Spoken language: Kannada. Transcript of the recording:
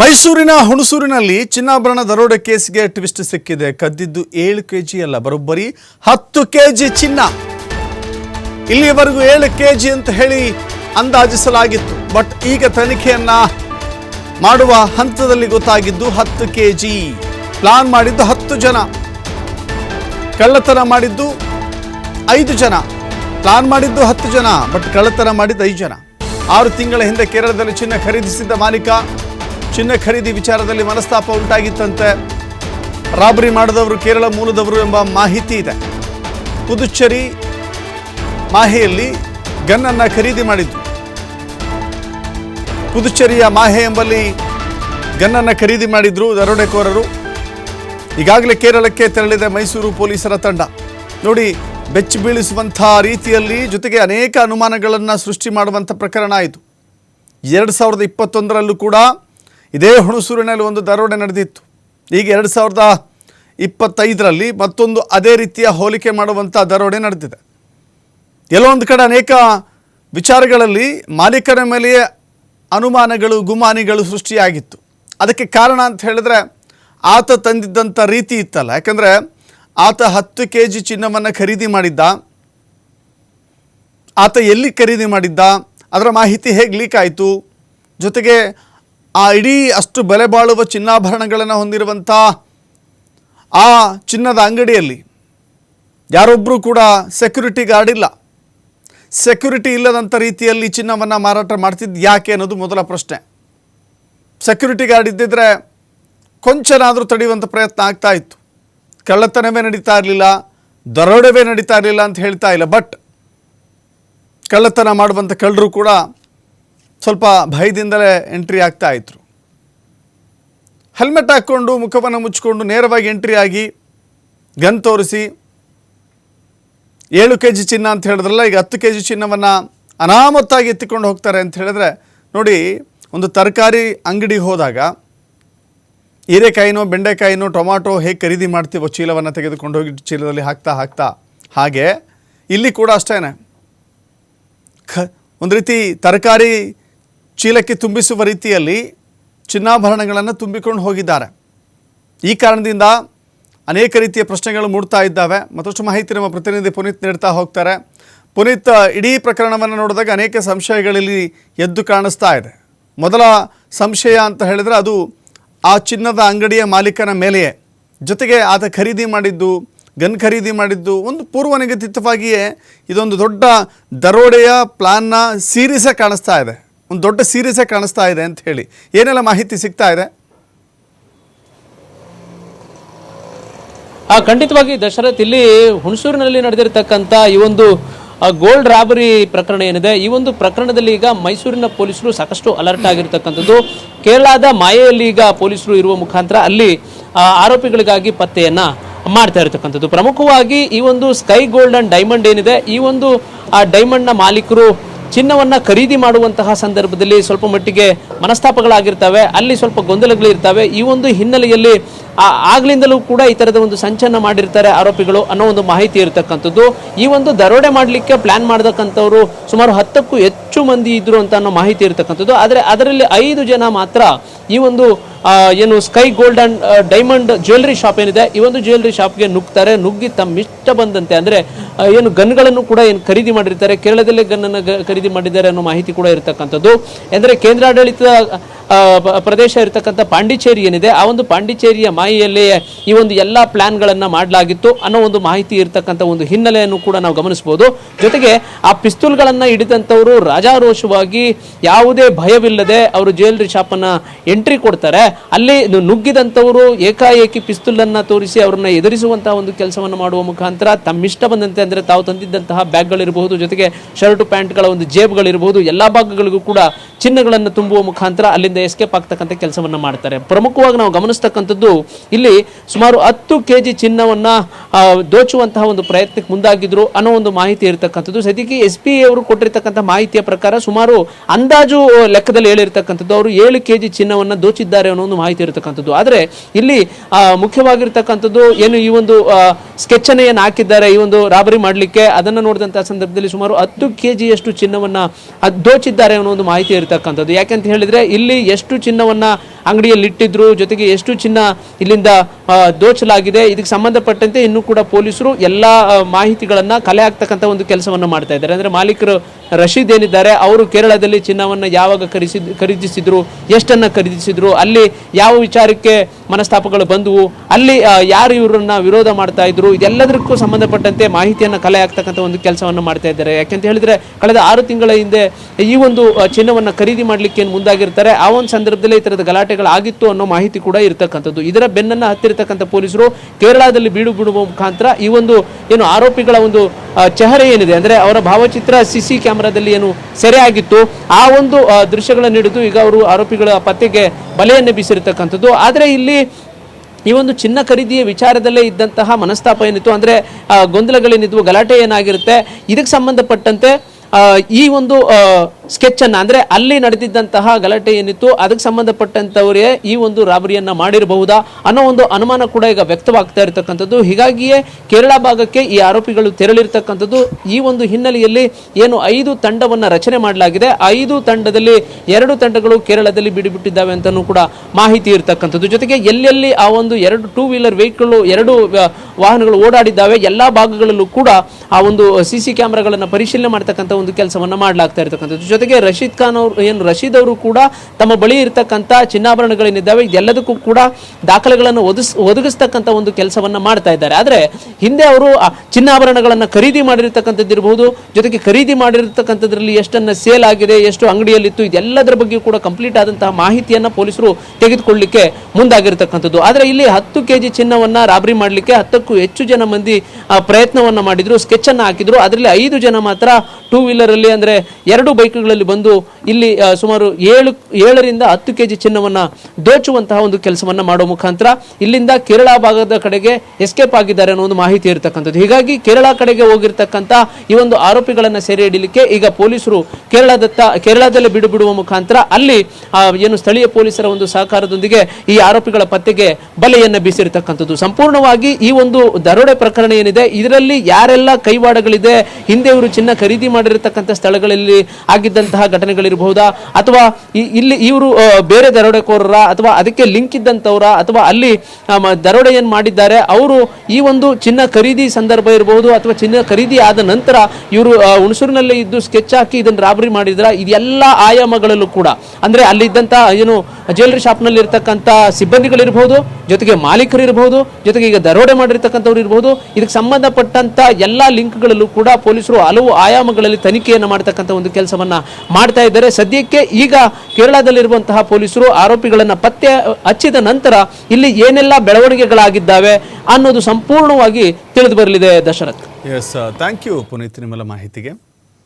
ಮೈಸೂರಿನ ಹುಣಸೂರಿನಲ್ಲಿ ಚಿನ್ನಾಭರಣ ದರೋಡೆ ಕೇಸ್ಗೆ ಟ್ವಿಸ್ಟ್ ಸಿಕ್ಕಿದೆ. ಕದ್ದಿದ್ದು ಏಳು ಕೆಜಿ ಅಲ್ಲ, ಬರೋಬ್ಬರಿ ಹತ್ತು ಕೆಜಿ ಚಿನ್ನ. ಇಲ್ಲಿಯವರೆಗೂ ಏಳು ಕೆಜಿ ಅಂತ ಹೇಳಿ ಅಂದಾಜಿಸಲಾಗಿತ್ತು. ಬಟ್ ಈಗ ತನಿಖೆಯನ್ನ ಮಾಡುವ ಹಂತದಲ್ಲಿ ಗೊತ್ತಾಗಿದ್ದು ಹತ್ತು ಕೆಜಿ. ಪ್ಲಾನ್ ಮಾಡಿದ್ದು ಹತ್ತು ಜನ. ಕಳ್ಳತನ ಮಾಡಿದ್ದು ಐದು ಜನ. ಪ್ಲಾನ್ ಮಾಡಿದ್ದು ಹತ್ತು ಜನ, ಬಟ್ ಕಳ್ಳತನ ಮಾಡಿದ್ದು ಐದು ಜನ. ಆರು ತಿಂಗಳ ಹಿಂದೆ ಕೇರಳದಲ್ಲಿ ಚಿನ್ನ ಖರೀದಿಸಿದ್ದ ಮಾಲೀಕ ಚಿನ್ನ ಖರೀದಿ ವಿಚಾರದಲ್ಲಿ ಮನಸ್ತಾಪ ಉಂಟಾಗಿತ್ತಂತೆ. ರಾಬರಿ ಮಾಡಿದವರು ಕೇರಳ ಮೂಲದವರು ಎಂಬ ಮಾಹಿತಿ ಇದೆ. ಪುದುಚೇರಿ ಮಾಹೆಯಲ್ಲಿ ಗನ್ನನ್ನು ಖರೀದಿ ಮಾಡಿದ್ದು ಪುದುಚೇರಿಯ ಮಾಹೆ ಎಂಬಲ್ಲಿ ಗನ್ನನ್ನು ಖರೀದಿ ಮಾಡಿದ್ರು ದರೋಡೆಕೋರರು. ಈಗಾಗಲೇ ಕೇರಳಕ್ಕೆ ತೆರಳಿದ ಮೈಸೂರು ಪೊಲೀಸರ ತಂಡ. ನೋಡಿ, ಬೆಚ್ಚಿ ಬೀಳಿಸುವಂಥ ರೀತಿಯಲ್ಲಿ ಜೊತೆಗೆ ಅನೇಕ ಅನುಮಾನಗಳನ್ನು ಸೃಷ್ಟಿ ಮಾಡುವಂಥ ಪ್ರಕರಣ ಆಯಿತು ಎರಡು ಸಾವಿರದ ಇಪ್ಪತ್ತೊಂದರಲ್ಲೂ ಕೂಡ ಇದೇ ಹುಣಸೂರಿನಲ್ಲಿ ಒಂದು ದರೋಡೆ ನಡೆದಿತ್ತು. ಈಗ ಎರಡು ಸಾವಿರದ ಇಪ್ಪತ್ತೈದರಲ್ಲಿ ಮತ್ತೊಂದು ಅದೇ ರೀತಿಯ ಹೋಲಿಕೆ ಮಾಡುವಂಥ ದರೋಡೆ ನಡೆದಿದೆ. ಕೆಲವೊಂದು ಕಡೆ ಅನೇಕ ವಿಚಾರಗಳಲ್ಲಿ ಮಾಲೀಕರ ಮೇಲೆಯೇ ಅನುಮಾನಗಳು, ಗುಮಾನಿಗಳು ಸೃಷ್ಟಿಯಾಗಿತ್ತು. ಅದಕ್ಕೆ ಕಾರಣ ಅಂತ ಹೇಳಿದ್ರೆ ಆತ ತಂದಿದ್ದಂಥ ರೀತಿ ಇತ್ತಲ್ಲ. ಯಾಕಂದರೆ ಆತ ಹತ್ತು ಕೆ ಜಿ ಚಿನ್ನವನ್ನು ಖರೀದಿ ಮಾಡಿದ್ದ, ಆತ ಎಲ್ಲಿ ಖರೀದಿ ಮಾಡಿದ್ದ, ಅದರ ಮಾಹಿತಿ ಹೇಗೆ ಲೀಕ್ ಆಯಿತು, ಜೊತೆಗೆ ಆ ಇಡೀ ಅಷ್ಟು ಬೆಲೆ ಬಾಳುವ ಚಿನ್ನಾಭರಣಗಳನ್ನು ಹೊಂದಿರುವಂಥ ಆ ಚಿನ್ನದ ಅಂಗಡಿಯಲ್ಲಿ ಯಾರೊಬ್ಬರೂ ಕೂಡ ಸೆಕ್ಯೂರಿಟಿ ಗಾರ್ಡ್ ಇಲ್ಲ. ಸೆಕ್ಯೂರಿಟಿ ಇಲ್ಲದಂಥ ರೀತಿಯಲ್ಲಿ ಚಿನ್ನವನ್ನು ಮಾರಾಟ ಮಾಡ್ತಿದ್ದು ಯಾಕೆ ಅನ್ನೋದು ಮೊದಲ ಪ್ರಶ್ನೆ. ಸೆಕ್ಯೂರಿಟಿ ಗಾರ್ಡ್ ಇದ್ದಿದ್ರೆ ಕೊಂಚನಾದರೂ ತಡೆಯುವಂಥ ಪ್ರಯತ್ನ ಆಗ್ತಾ ಇತ್ತು. ಕಳ್ಳತನವೇ ನಡೀತಾ ಇರಲಿಲ್ಲ, ದರೋಡೆವೇ ನಡೀತಾ ಇರಲಿಲ್ಲ ಅಂತ ಹೇಳ್ತಾ ಇಲ್ಲ. ಬಟ್ ಕಳ್ಳತನ ಮಾಡುವಂಥ ಕಳ್ಳರು ಕೂಡ ಸ್ವಲ್ಪ ಭಯದಿಂದಲೇ ಎಂಟ್ರಿ ಆಗ್ತಾ ಇದ್ರು. ಹೆಲ್ಮೆಟ್ ಹಾಕ್ಕೊಂಡು, ಮುಖವನ್ನು ಮುಚ್ಚಿಕೊಂಡು ನೇರವಾಗಿ ಎಂಟ್ರಿ ಆಗಿ ಗನ್ ತೋರಿಸಿ, ಏಳು ಕೆ ಜಿ ಚಿನ್ನ ಅಂತ ಹೇಳಿದ್ರಲ್ಲ, ಈಗ ಹತ್ತು ಕೆ ಜಿ ಚಿನ್ನವನ್ನು ಅನಾಮತ್ತಾಗಿ ಎತ್ತಿಕೊಂಡು ಹೋಗ್ತಾರೆ ಅಂತ ಹೇಳಿದ್ರೆ, ನೋಡಿ, ಒಂದು ತರಕಾರಿ ಅಂಗಡಿಗೆ ಹೋದಾಗ, ಹೀರೆಕಾಯಿನೋ, ಬೆಂಡೆಕಾಯಿನೋ, ಟೊಮಾಟೊ ಹೇಗೆ ಖರೀದಿ ಮಾಡ್ತೀವೋ ಚೀಲವನ್ನು ತೆಗೆದುಕೊಂಡು ಹೋಗಿ ಚೀಲದಲ್ಲಿ ಹಾಕ್ತಾ ಹಾಕ್ತಾ, ಹಾಗೆ ಇಲ್ಲಿ ಕೂಡ ಅಷ್ಟೇ ಖ, ಒಂದು ರೀತಿ ತರಕಾರಿ ಚೀಲಕ್ಕೆ ತುಂಬಿಸುವ ರೀತಿಯಲ್ಲಿ ಚಿನ್ನಾಭರಣಗಳನ್ನು ತುಂಬಿಕೊಂಡು ಹೋಗಿದ್ದಾರೆ. ಈ ಕಾರಣದಿಂದ ಅನೇಕ ರೀತಿಯ ಪ್ರಶ್ನೆಗಳು ಮೂಡ್ತಾ ಇದ್ದಾವೆ. ಮತ್ತಷ್ಟು ಮಾಹಿತಿ ನಮ್ಮ ಪ್ರತಿನಿಧಿ ಪುನೀತ್ ನೀಡ್ತಾ ಹೋಗ್ತಾರೆ. ಪುನೀತ್, ಇಡೀ ಪ್ರಕರಣವನ್ನು ನೋಡಿದಾಗ ಅನೇಕ ಸಂಶಯಗಳಲ್ಲಿ ಎದ್ದು ಕಾಣಿಸ್ತಾ ಇದೆ. ಮೊದಲ ಸಂಶಯ ಅಂತ ಹೇಳಿದರೆ ಅದು ಆ ಚಿನ್ನದ ಅಂಗಡಿಯ ಮಾಲೀಕನ ಮೇಲೆಯೇ. ಜೊತೆಗೆ ಆತ ಖರೀದಿ ಮಾಡಿದ್ದು, ಗನ್ ಖರೀದಿ ಮಾಡಿದ್ದು, ಒಂದು ಪೂರ್ವ ನಿಗದಿತವಾಗಿಯೇ ಇದೊಂದು ದೊಡ್ಡ ದರೋಡೆಯ ಪ್ಲಾನ್ನ ಸೀರೀಸೇ ಕಾಣಿಸ್ತಾ ಇದೆ. ಒಂದು ದೊಡ್ಡ ಸೀರೀಸೇ ಕಾಣಿಸ್ತಾ ಇದೆ ಅಂತ ಹೇಳಿ. ಏನೆಲ್ಲ ಮಾಹಿತಿ ಸಿಗ್ತಾ ಇದೆ? ಆ, ಖಂಡಿತವಾಗಿ ದಶರಥ್ ಇಲ್ಲಿ ಹುಣಸೂರಿನಲ್ಲಿ ನಡೆದಿರತಕ್ಕಂಥ ಈ ಒಂದು ಗೋಲ್ಡ್ ರಾಬರಿ ಪ್ರಕರಣ ಏನಿದೆ, ಈ ಒಂದು ಪ್ರಕರಣದಲ್ಲಿ ಈಗ ಮೈಸೂರಿನ ಪೊಲೀಸರು ಸಾಕಷ್ಟು ಅಲರ್ಟ್ ಆಗಿರ್ತಕ್ಕಂಥದ್ದು. ಕೇರಳದ ಮಾಯೆಯಲ್ಲಿ ಈಗ ಪೊಲೀಸರು ಇರುವ ಮುಖಾಂತರ ಅಲ್ಲಿ ಆರೋಪಿಗಳಿಗಾಗಿ ಪತ್ತೆಯನ್ನ ಮಾಡ್ತಾ ಇರತಕ್ಕಂಥದ್ದು. ಪ್ರಮುಖವಾಗಿ ಈ ಒಂದು ಸ್ಕೈ ಗೋಲ್ಡ್ ಅಂಡ್ ಡೈಮಂಡ್ ಏನಿದೆ, ಈ ಒಂದು, ಆ, ಡೈಮಂಡ್ನ ಮಾಲೀಕರು ಚಿನ್ನವನ್ನ ಖರೀದಿ ಮಾಡುವಂತಹ ಸಂದರ್ಭದಲ್ಲಿ ಸ್ವಲ್ಪ ಮಟ್ಟಿಗೆ ಮನಸ್ತಾಪಗಳಾಗಿರ್ತವೆ, ಅಲ್ಲಿ ಸ್ವಲ್ಪ ಗೊಂದಲಗಳು ಇರ್ತವೆ ಈ ಒಂದು ಹಿನ್ನೆಲೆಯಲ್ಲಿ ಆಗ್ಲಿಂದಲೂ ಕೂಡ ಈ ತರದ ಒಂದು ಸಂಚನ್ನ ಮಾಡಿರ್ತಾರೆ ಆರೋಪಿಗಳು ಅನ್ನೋ ಒಂದು ಮಾಹಿತಿ ಇರತಕ್ಕಂಥದ್ದು. ಈ ಒಂದು ದರೋಡೆ ಮಾಡಲಿಕ್ಕೆ ಪ್ಲಾನ್ ಮಾಡತಕ್ಕಂಥವ್ರು ಸುಮಾರು ಹತ್ತಕ್ಕೂ ಹೆಚ್ಚು ಮಂದಿ ಇದ್ರು ಅಂತ ಅನ್ನೋ ಮಾಹಿತಿ ಇರತಕ್ಕಂಥದ್ದು. ಆದರೆ ಅದರಲ್ಲಿ ಐದು ಜನ ಮಾತ್ರ ಈ ಒಂದು ಏನು sky gold and diamond jewellery shop ಏನಿದೆ, ಈ ಒಂದು ಜ್ಯುವೆಲ್ಲರಿ ಶಾಪ್ಗೆ ನುಗ್ತಾರೆ, ನುಗ್ಗಿ ತಮ್ಮ ಇಷ್ಟ ಬಂದಂತೆ ಅಂದರೆ ಏನು ಗನ್ಗಳನ್ನು ಕೂಡ ಏನು ಖರೀದಿ ಮಾಡಿರ್ತಾರೆ, ಕೇರಳದಲ್ಲೇ ಗನ್ನನ್ನು ಖರೀದಿ ಮಾಡಿದ್ದಾರೆ ಅನ್ನೋ ಮಾಹಿತಿ ಕೂಡ ಇರತಕ್ಕಂಥದ್ದು. ಎಂದರೆ ಕೇಂದ್ರಾಡಳಿತ ಪ್ರದೇಶ ಇರತಕ್ಕಂಥ ಪಾಂಡಿಚೇರಿ ಏನಿದೆ, ಆ ಒಂದು ಪಾಂಡಿಚೇರಿಯ ಮಾಹಿತಿಯಲ್ಲೇ ಈ ಒಂದು ಎಲ್ಲ ಪ್ಲ್ಯಾನ್ಗಳನ್ನು ಮಾಡಲಾಗಿತ್ತು ಅನ್ನೋ ಒಂದು ಮಾಹಿತಿ ಇರತಕ್ಕಂಥ ಒಂದು ಹಿನ್ನೆಲೆಯನ್ನು ಕೂಡ ನಾವು ಗಮನಿಸ್ಬೋದು. ಜೊತೆಗೆ ಆ ಪಿಸ್ತೂಲ್ಗಳನ್ನು ಹಿಡಿದಂಥವರು ರಾಜಾರೋಷವಾಗಿ ಯಾವುದೇ ಭಯವಿಲ್ಲದೆ ಅವರು ಜ್ಯುವೆಲ್ಲರಿ ಶಾಪನ್ನು ಎಂಟ್ರಿ ಕೊಡ್ತಾರೆ, ಅಲ್ಲಿ ನುಗ್ಗಿದಂಥವರು ಏಕಾಏಕಿ ಪಿಸ್ತೂಲನ್ನು ತೋರಿಸಿ ಅವರನ್ನು ಎದುರಿಸುವಂತಹ ಒಂದು ಕೆಲಸವನ್ನು ಮಾಡುವ ಮುಖಾಂತರ ತಮ್ಮಿಷ್ಟ ಬಂದಂತೆ ಅಂದರೆ ತಾವು ತಂದಿದ್ದಂತಹ ಬ್ಯಾಗ್ಗಳಿರಬಹುದು, ಜೊತೆಗೆ ಶರ್ಟ್, ಪ್ಯಾಂಟ್ಗಳ ಒಂದು ಜೇಬ್ಗಳಿರಬಹುದು, ಎಲ್ಲ ಭಾಗಗಳಿಗೂ ಕೂಡ ಚಿನ್ನಗಳನ್ನು ತುಂಬುವ ಮುಖಾಂತರ ಅಲ್ಲಿಂದ ಎಸ್ಕೇಪ್ ಆಗ್ತಕ್ಕಂಥ ಕೆಲಸವನ್ನ ಮಾಡ್ತಾರೆ. ಪ್ರಮುಖವಾಗಿ ನಾವು ಗಮನಿಸ್ತಕ್ಕಂಥದ್ದು ಇಲ್ಲಿ ಸುಮಾರು ಹತ್ತು ಕೆ ಜಿ ಚಿನ್ನವನ್ನ ದೋಚುವಂತಹ ಒಂದು ಪ್ರಯತ್ನಕ್ಕೆ ಮುಂದಾಗಿದ್ರು ಅನ್ನೋ ಒಂದು ಮಾಹಿತಿ ಇರತಕ್ಕಂಥದ್ದು. ಸದ್ಯಕ್ಕೆ ಎಸ್ ಪಿ ಅವರು ಕೊಟ್ಟಿರ್ತಕ್ಕಂಥ ಮಾಹಿತಿಯ ಪ್ರಕಾರ ಸುಮಾರು ಅಂದಾಜು ಲೆಕ್ಕದಲ್ಲಿ ಹೇಳಿರ್ತಕ್ಕಂಥದ್ದು, ಅವರು ಏಳು ಕೆ ಜಿ ಚಿನ್ನವನ್ನ ದೋಚಿದ್ದಾರೆ ಅನ್ನೋ ಒಂದು ಮಾಹಿತಿ ಇರತಕ್ಕಂಥದ್ದು. ಆದರೆ ಇಲ್ಲಿ ಮುಖ್ಯವಾಗಿರ್ತಕ್ಕಂಥದ್ದು ಏನು ಈ ಒಂದು ಸ್ಕೆಚ್ ಅನ್ನು ಏನು ಹಾಕಿದ್ದಾರೆ, ಈ ಒಂದು ರಾಬರಿ ಮಾಡಲಿಕ್ಕೆ, ಅದನ್ನು ನೋಡಿದಂಥ ಸಂದರ್ಭದಲ್ಲಿ ಸುಮಾರು ಹತ್ತು ಕೆ ಜಿಯಷ್ಟು ಚಿನ್ನವನ್ನ ದೋಚಿದ್ದಾರೆ ಅನ್ನೋ ಒಂದು ಮಾಹಿತಿ ಇರತಕ್ಕಂಥದ್ದು. ಯಾಕೆಂತ ಹೇಳಿದರೆ, ಇಲ್ಲಿ ಎಷ್ಟು ಚಿನ್ನವನ್ನ ಅಂಗಡಿಯಲ್ಲಿ ಇಟ್ಟಿದ್ರು, ಜೊತೆಗೆ ಎಷ್ಟು ಚಿನ್ನ ಇಲ್ಲಿಂದ ದೋಚಲಾಗಿದೆ, ಇದಕ್ಕೆ ಸಂಬಂಧಪಟ್ಟಂತೆ ಇನ್ನೂ ಕೂಡ ಪೊಲೀಸರು ಎಲ್ಲ ಮಾಹಿತಿಗಳನ್ನು ಮಾಹಿತಿಗಳನ್ನ ಕಲೆ ಹಾಕ್ತಕ್ಕಂಥ ಒಂದು ಕೆಲಸವನ್ನು ಮಾಡ್ತಾ ಇದ್ದಾರೆ. ಅಂದರೆ ಮಾಲೀಕರು ರಶೀದ್ ಏನಿದ್ದಾರೆ ಅವರು ಕೇರಳದಲ್ಲಿ ಚಿನ್ನವನ್ನು ಯಾವಾಗ ಖರೀಸಿದ್ ಖರೀದಿಸಿದ್ರು ಎಷ್ಟನ್ನು ಖರೀದಿಸಿದ್ರು ಅಲ್ಲಿ ಯಾವ ವಿಚಾರಕ್ಕೆ ಮನಸ್ತಾಪಗಳು ಬಂದವು. ಅಲ್ಲಿ ಯಾರು ಇವರನ್ನ ವಿರೋಧ ಮಾಡ್ತಾ ಇದ್ರು, ಇದೆಲ್ಲದಕ್ಕೂ ಸಂಬಂಧಪಟ್ಟಂತೆ ಮಾಹಿತಿಯನ್ನು ಕಲೆ ಹಾಕ್ತಕ್ಕಂಥ ಒಂದು ಕೆಲಸವನ್ನು ಮಾಡ್ತಾ ಇದ್ದಾರೆ. ಯಾಕೆಂತ ಹೇಳಿದ್ರೆ, ಕಳೆದ ಆರು ತಿಂಗಳ ಹಿಂದೆ ಈ ಒಂದು ಚಿನ್ನವನ್ನು ಖರೀದಿ ಮಾಡ್ಲಿಕ್ಕೆ ಏನು ಮುಂದಾಗಿರ್ತಾರೆ, ಆ ಒಂದು ಸಂದರ್ಭದಲ್ಲಿ ಈ ತರದ ಗಲಾಟೆಗಳಾಗಿತ್ತು ಅನ್ನೋ ಮಾಹಿತಿ ಕೂಡ ಇರತಕ್ಕಂಥದ್ದು. ಇದರ ಬೆನ್ನನ್ನ ಹತ್ತಿರತಕ್ಕಂಥ ಪೊಲೀಸರು ಕೇರಳದಲ್ಲಿ ಬೀಡು ಬಿಡುವ ಮುಖಾಂತರ ಈ ಒಂದು, ಏನು ಆರೋಪಿಗಳ ಒಂದು ಚಹರೆ ಏನಿದೆ, ಅಂದ್ರೆ ಅವರ ಭಾವಚಿತ್ರ ಸಿಸಿ ಕ್ಯಾಮೆರಾದಲ್ಲಿ ಏನು ಸೆರೆ ಆಗಿತ್ತು ಆ ಒಂದು ದೃಶ್ಯಗಳನ್ನು ಹಿಡಿದು ಈಗ ಅವರು ಆರೋಪಿಗಳ ಪತ್ತೆಗೆ ಬಲೆಯನ್ನು ಬೀಸಿರತಕ್ಕಂಥದ್ದು. ಆದರೆ ಇಲ್ಲಿ ಈ ಒಂದು ಚಿನ್ನ ಖರೀದಿಯ ವಿಚಾರದಲ್ಲೇ ಇದ್ದಂತಹ ಮನಸ್ತಾಪ ಏನಿತ್ತು ಅಂದರೆ ಗೊಂದಲಗಳೇನಿದ್ವು, ಗಲಾಟೆ ಏನಾಗಿರುತ್ತೆ, ಇದಕ್ಕೆ ಸಂಬಂಧಪಟ್ಟಂತೆ ಈ ಒಂದು ಸ್ಕೆಚ್ ಅನ್ನ ಅಂದ್ರೆ ಅಲ್ಲಿ ನಡೆದಿದ್ದಂತಹ ಗಲಾಟೆ ಏನಿತ್ತು, ಅದಕ್ಕೆ ಸಂಬಂಧಪಟ್ಟಂತವರೇ ಈ ಒಂದು ರಾಬರಿಯನ್ನ ಮಾಡಿರಬಹುದಾ ಅನ್ನೋ ಒಂದು ಅನುಮಾನ ಕೂಡ ಈಗ ವ್ಯಕ್ತವಾಗ್ತಾ ಇರತಕ್ಕಂಥದ್ದು. ಹೀಗಾಗಿಯೇ ಕೇರಳ ಭಾಗಕ್ಕೆ ಈ ಆರೋಪಿಗಳು ತೆರಳಿರ್ತಕ್ಕಂಥದ್ದು. ಈ ಒಂದು ಹಿನ್ನೆಲೆಯಲ್ಲಿ ಏನು ಐದು ತಂಡವನ್ನ ರಚನೆ ಮಾಡಲಾಗಿದೆ. ಐದು ತಂಡದಲ್ಲಿ ಎರಡು ತಂಡಗಳು ಕೇರಳದಲ್ಲಿ ಬಿಡಿಬಿಟ್ಟಿದ್ದಾವೆ ಅಂತಾನೂ ಕೂಡ ಮಾಹಿತಿ ಇರತಕ್ಕಂಥದ್ದು. ಜೊತೆಗೆ ಎಲ್ಲೆಲ್ಲಿ ಆ ಒಂದು ಎರಡು ಟೂ ವೀಲರ್ ವೆಹಿಕಲ್ ಎರಡು ವಾಹನಗಳು ಓಡಾಡಿದ್ದಾವೆ, ಎಲ್ಲಾ ಭಾಗಗಳಲ್ಲೂ ಕೂಡ ಆ ಒಂದು ಸಿ ಸಿ ಕ್ಯಾಮೆರಾಗಳನ್ನು ಪರಿಶೀಲನೆ ಮಾಡ್ತಕ್ಕಂಥ ಒಂದು ಕೆಲಸವನ್ನ ಮಾಡಲಾಗ್ತಾ ಇರತಕ್ಕಂಥದ್ದು. ಜೊತೆಗೆ ರಶೀದ್ ಖಾನ್ ಅವರು, ಏನು ರಶೀದ್ ಅವರು ಕೂಡ ತಮ್ಮ ಬಳಿ ಇರತಕ್ಕಂಥ ಚಿನ್ನಾಭರಣಗಳೇನಿದ್ದಾವೆ. ಇದೆಲ್ಲದಕ್ಕೂ ಕೂಡ ದಾಖಲೆಗಳನ್ನು ಒದಗಿಸ್, ಒದಗಿಸ್ತಕ್ಕಂಥ ಒಂದು ಕೆಲಸವನ್ನ ಮಾಡ್ತಾ ಇದ್ದಾರೆ. ಆದರೆ ಹಿಂದೆ ಅವರು ಚಿನ್ನಾಭರಣಗಳನ್ನು ಖರೀದಿ ಮಾಡಿರ್ತಕ್ಕಂಥದ್ದು ಇರಬಹುದು ಜೊತೆಗೆ ಖರೀದಿ ಮಾಡಿರ್ತಕ್ಕಂಥದ್ರಲ್ಲಿ ಎಷ್ಟನ್ನು ಸೇಲ್ ಆಗಿದೆ, ಎಷ್ಟು ಅಂಗಡಿಯಲ್ಲಿತ್ತು, ಇದೆಲ್ಲದರ ಬಗ್ಗೆ ಕೂಡ ಕಂಪ್ಲೀಟ್ ಆದಂತಹ ಮಾಹಿತಿಯನ್ನು ಪೊಲೀಸರು ತೆಗೆದುಕೊಳ್ಳಲಿಕ್ಕೆ ಮುಂದಾಗಿರ್ತಕ್ಕಂಥದ್ದು. ಆದರೆ ಇಲ್ಲಿ ಹತ್ತು ಕೆಜಿ ಚಿನ್ನವನ್ನ ರಾಬರಿ ಮಾಡಲಿಕ್ಕೆ ಹತ್ತಕ್ಕೂ ಹೆಚ್ಚು ಜನ ಮಂದಿ ಪ್ರಯತ್ನವನ್ನ ಮಾಡಿದ್ರು ಸ್ಕೆಚ್ ಅನ್ನು ಹಾಕಿದ್ರು. ಅದರಲ್ಲಿ ಐದು ಜನ ಮಾತ್ರ ಟೂ ವೀಲರ್ ಅಲ್ಲಿ ಅಂದ್ರೆ ಎರಡು ಬೈಕ್ಗಳಲ್ಲಿ ಬಂದು ಇಲ್ಲಿ ಸುಮಾರು ಏಳು, ಏಳರಿಂದ ಹತ್ತು ಕೆಜಿ ಚಿನ್ನವನ್ನ ದೋಚುವಂತಹ ಒಂದು ಕೆಲಸವನ್ನ ಮಾಡೋ ಮುಖಾಂತರ ಇಲ್ಲಿಂದ ಕೇರಳ ಭಾಗದ ಕಡೆಗೆ ಎಸ್ಕೇಪ್ ಆಗಿದ್ದಾರೆ ಅನ್ನೋ ಒಂದು ಮಾಹಿತಿ ಇರತಕ್ಕಂಥದ್ದು. ಹೀಗಾಗಿ ಕೇರಳ ಕಡೆಗೆ ಹೋಗಿರ್ತಕ್ಕಂಥ ಈ ಒಂದು ಆರೋಪಿಗಳನ್ನು ಸೆರೆ ಹಿಡಿಲಿಕ್ಕೆ ಈಗ ಪೊಲೀಸರು ಕೇರಳದತ್ತ, ಕೇರಳದಲ್ಲೇ ಬಿಡು ಬಿಡುವ ಮುಖಾಂತರ ಅಲ್ಲಿ ಏನು ಸ್ಥಳೀಯ ಪೊಲೀಸರ ಒಂದು ಸಹಕಾರದೊಂದಿಗೆ ಈ ಆರೋಪಿಗಳ ಪತ್ತೆಗೆ ಬಲೆಯನ್ನು ಬೀಸಿರ್ತಕ್ಕಂಥದ್ದು. ಸಂಪೂರ್ಣವಾಗಿ ಈ ಒಂದು ದರೋಡೆ ಪ್ರಕರಣ ಏನಿದೆ, ಇದರಲ್ಲಿ ಯಾರೆಲ್ಲ ಕೈವಾಡಗಳಿದೆ, ಹಿಂದೆ ಇವರು ಚಿನ್ನ ಖರೀದಿ ಮಾಡಿರತಕ್ಕಂಥ ಸ್ಥಳಗಳಲ್ಲಿ ಆಗಿದ್ದಂತಹ ಘಟನೆಗಳಿರಬಹುದಾ? ಅಥವಾ ಇಲ್ಲಿ ಇವರು ಬೇರೆ ದರೋಡೆಕೋರರ ಅಥವಾ ಅದಕ್ಕೆ ಲಿಂಕ್ ಇದ್ದಂಥವ್ರ ಅಥವಾ ಅಲ್ಲಿ ದರೋಡೆಯನ್ನು ಮಾಡಿದ್ದಾರೆ, ಅವರು ಈ ಒಂದು ಚಿನ್ನ ಖರೀದಿ ಸಂದರ್ಭ ಇರಬಹುದು ಅಥವಾ ಚಿನ್ನ ಖರೀದಿ ಆದ ನಂತರ ಇವರು ಹುಣಸೂರಿನಲ್ಲೇ ಇದ್ದು ಸ್ಕೆಚ್ ಹಾಕಿ ಇದನ್ನು ರಾಬರಿ ಮಾಡಿದ್ರ ಇದೆಲ್ಲ ಆಯಾಮಗಳಲ್ಲೂ ಕೂಡ. ಅಂದ್ರೆ ಅಲ್ಲಿದ್ದಂಥ, ಏನು ಜ್ಯುವೆಲ್ರಿ ಶಾಪ್ನಲ್ಲಿ ಇರ್ತಕ್ಕಂಥ ಸಿಬ್ಬಂದಿಗಳಿರ್ಬೋದು ಜೊತೆಗೆ ಮಾಲೀಕರು ಇರಬಹುದು ಜೊತೆಗೆ ಈಗ ದರೋಡೆ ಮಾಡಿರ್ತಕ್ಕಂಥವ್ರು ಇರಬಹುದು, ಇದಕ್ಕೆ ಸಂಬಂಧಪಟ್ಟಂತ ಎಲ್ಲಾ ಲಿಂಕ್ಗಳಲ್ಲೂ ಕೂಡ ಪೊಲೀಸರು ಹಲವು ಆಯಾಮಗಳಲ್ಲಿ ತನಿಖೆಯನ್ನು ಮಾಡ್ತಕ್ಕಂಥ ಒಂದು ಕೆಲಸವನ್ನ ಮಾಡ್ತಾ ಇದ್ದಾರೆ. ಸದ್ಯಕ್ಕೆ ಈಗ ಕೇರಳದಲ್ಲಿರುವಂತಹ ಪೊಲೀಸರು ಆರೋಪಿಗಳನ್ನ ಪತ್ತೆ ಹಚ್ಚಿದ ನಂತರ ಇಲ್ಲಿ ಏನೆಲ್ಲ ಬೆಳವಣಿಗೆಗಳಾಗಿದ್ದಾವೆ ಅನ್ನೋದು ಸಂಪೂರ್ಣವಾಗಿ ತಿಳಿದು ಬರಲಿದೆ Dasharath. Yes thank you Puneeth, ನಿಮ್ಮೆಲ್ಲ ಮಾಹಿತಿಗೆ.